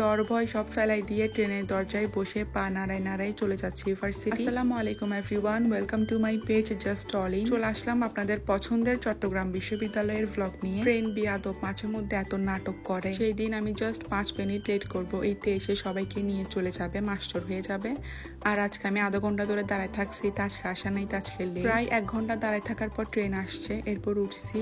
টর ভয় সব ফেলাই দিয়ে ট্রেনের দরজায় বসে পা নাড়ায় নাড়ায় চলে যাচ্ছি ইউনিভার্সিটি আসসালামু আলাইকুম everyone welcome to my page just অলি চলে আসলাম আপনাদের পছন্দের চট্টগ্রাম বিশ্ববিদ্যালয়ের ব্লগ নিয়ে। ট্রেন বিয়াদব মাঝে মধ্যে এত নাটক করে। সেই দিন আমি জাস্ট পাঁচ মিনিট লেট করব। এইতে এসে সবাইকে নিয়ে চলে যাবে, মাস্টার হয়ে যাবে। আর আজকে আমি আধা ঘণ্টা ধরে দাঁড়ায় থাকছি, তাজকে আসা নাই তাজকে। প্রায় এক ঘণ্টা দাঁড়ায় থাকার পর ট্রেন আসছে, এরপর উঠছি।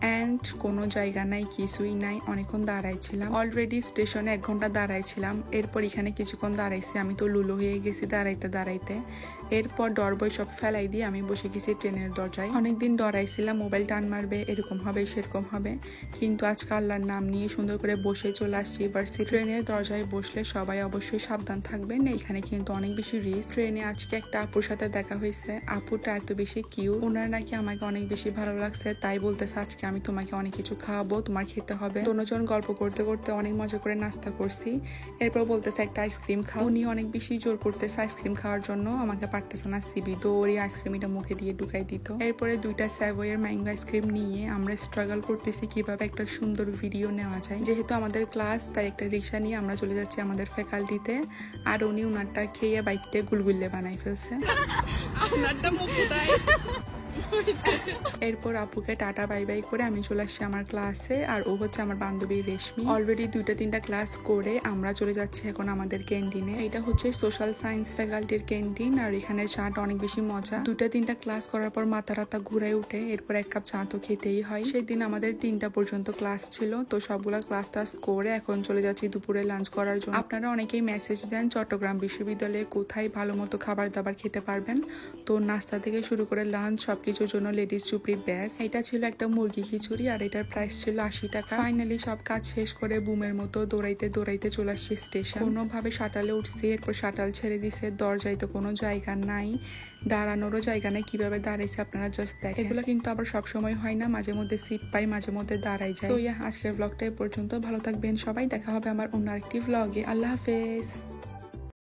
অ্যান্ড কোনো জায়গা নাই, কিছুই নাই। অনেকক্ষণ দাঁড়াইছিলাম। অলরেডি স্টেশনে এক ঘণ্টা দাঁড়াইছিলাম। এরপর এখানে কিছুক্ষণ দাঁড়াইছি। আমি তো লুলো হয়ে গেছি দাঁড়াইতে দাঁড়াইতে। এরপর ডরবই সব ফেলাই দিয়ে আমি বসে গেছি ট্রেনের দরজায়। অনেকদিন ডরাইছিলাম মোবাইল টান মারবে, এরকম হবে, সেরকম হবে। কিন্তু আজকে আল্লাহর নাম নিয়ে সুন্দর করে বসে চলে আসছি। ভার্সি ট্রেনের দরজায় বসলে সবাই অবশ্যই সাবধান থাকবেন। এখানে কিন্তু অনেক বেশি রিস্ক ট্রেনে আজকে একটা আপুর সাথে দেখা হয়েছে। আপুটা এত বেশি কিউ ওনার নাকি আমাকে অনেক বেশি ভালো লাগছে, তাই বলতেছে আজকে আমি তোমাকে অনেক কিছু খাওয়াবো, তোমার খেতে হবে। দুজন গল্প করতে করতে অনেক মজা করে নাস্তা করছি। এরপর বলতেছে, একটা আইসক্রিম খাও। উনি অনেক বেশি জোর করতেছে আইসক্রিম খাওয়ার জন্য, আমাকে পারতেছে না সিবি। তো ওর এই আইসক্রিমটা মুখে দিয়ে ঢুকাই দিত। এরপরে দুইটা স্যাভয়ের ম্যাঙ্গো আইসক্রিম নিয়ে আমরা স্ট্রাগল করতেছি কীভাবে একটা সুন্দর ভিডিও নেওয়া যায়। যেহেতু আমাদের ক্লাস তাই একটা রিক্সা নিয়ে আমরা চলে যাচ্ছি আমাদের ফ্যাকাল্টিতে আর উনি উনারটা খেয়ে বাইকটা গুলগুল্লে বানাই ফেলছে। মুখ এরপর আপুকে টাটা, বাই বাই করে আমি চলে আসছি আমার ক্লাসে আর ও হচ্ছে আমার বান্ধবী রেশমি। অলরেডি দুইটা, তিনটা ক্লাস করে আমরা চলে যাচ্ছি এখন আমাদের ক্যান্টিনে এটা হচ্ছে সোশ্যাল সায়েন্স ফ্যাকাল্টির ক্যান্টিন আর এখানে চাটা অনেক বেশি মজা। দুইটা, তিনটা ক্লাস করার পর মাথা রাতা ঘুরে উঠে, এরপর এক কাপ চা তো খেতেই হয়। সেই দিন আমাদের তিনটা পর্যন্ত ক্লাস ছিল, তো সবগুলা ক্লাস টাস করে এখন চলে যাচ্ছি দুপুরে লাঞ্চ করার জন্য। আপনারা অনেকেই মেসেজ দেন, চট্টগ্রাম বিশ্ববিদ্যালয়ে কোথায় ভালো মতো খাবার দাবার খেতে পারবেন। তো নাস্তা থেকে শুরু করে লাঞ্চ সবকিছুর জন্য লেডিস চুপড়ি ব্যাস। এটা ছিল একটা মুরগি খিচুড়ি আর এটার প্রাইস ছিল আশি টাকা। ফাইনালি সব কাজ শেষ করে বুমের মতো দৌড়াইতে দৌড়াইতে চলে আসছি স্টেশন কোনোভাবে শাটালে উঠছি, এরপর শাটাল ছেড়ে দিছে। দরজায় তো কোনো জায়গা নাই। দাঁড়ানোরও জায়গা নেই। কীভাবে দাঁড়াইছে আপনারা জাস্ট দেখেন। এগুলো কিন্তু আবার সব সময় হয় না। মাঝে মধ্যে সিট পাই, মাঝে মধ্যে দাঁড়াই যায়। তো ইয়া আজকের ব্লগটা এ পর্যন্ত। ভালো থাকবেন সবাই। দেখা হবে আমার অন্য আরেকটি ব্লগে আল্লাহ হাফেজ।